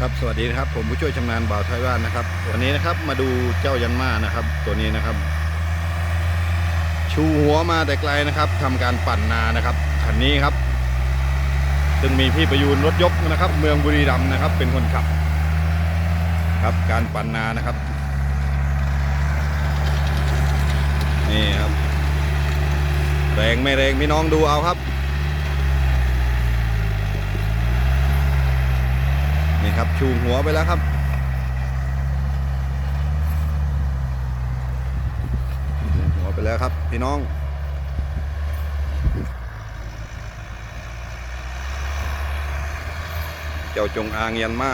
ครับสวัสดีนะครับผมผู้ช่วยชำนาญบ่าวไทยบ้านนะครับ วันนี้นะครับมาดูเจ้ายันมานะครับ ตัวนี้นะครับ ชูหัวมาแต่ไกลนะครับทำการปั่นนานะครับคันนี้ครับ ซึ่งมีพี่ประยูนรถยกนะครับ เมืองบุรีรัมย์นะครับ เป็นคนขับ ครับการปั่นนานะครับ นี่ครับ แรงไม่แรงพี่น้องดูเอาครับ นี่ครับชูหัวไปแล้วครับหัวไปแล้วครับพี่น้องเจ้าจงอางยันมา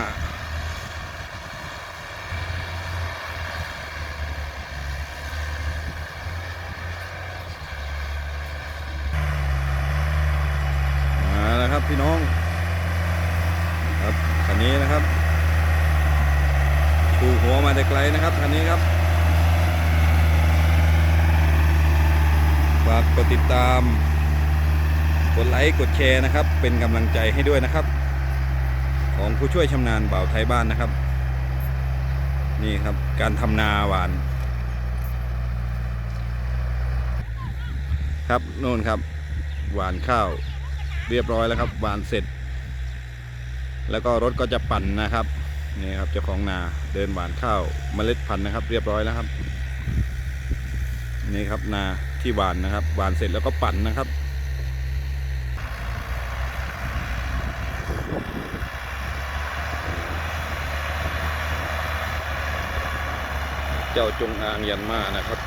มาแล้วครับพี่น้องันนี้นะครับชูหัวมาแต่ไกลนะครับคันนี้ครับฝากกดติดตาม กดไลค์ กดแชร์นะครับ เป็นกำลังใจให้ด้วยนะครับ ของผู้ช่วยชำนาญบ่าวไทยบ้านนะครับ นี่ครับการทำนาหวาน ครับโน่นครับ หวานข้าว เรียบร้อยแล้วครับ หวานเสร็จ แล้วก็รถก็จะปั่นนะครับนี่ครับเจ้าของนาเดินหวานข้าวเมล็ดพันธุ์นะครับ เรียบร้อยแล้วครับนี่ครับนาที่หวานนะครับหวานเสร็จแล้วก็ปั่นนะครับเจ้าจงอางยันมานะครับ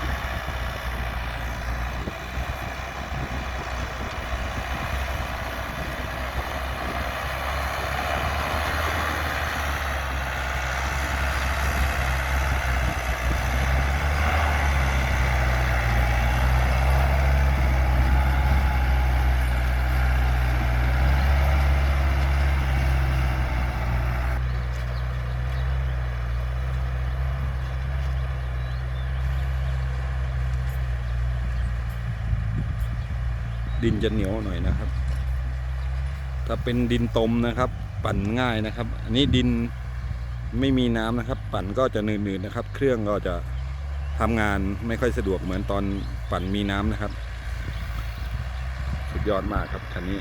ดินจะเหนียวหน่อยนะครับ ถ้าเป็นดินตมนะครับ ปั่นง่ายนะครับ อันนี้ดินไม่มีน้ำนะครับ ปั่นก็จะหนืดๆนะครับ เครื่องก็จะทำงานไม่ค่อยสะดวกเหมือนตอนปั่นมีน้ำนะครับ สุดยอดมากครับคันนี้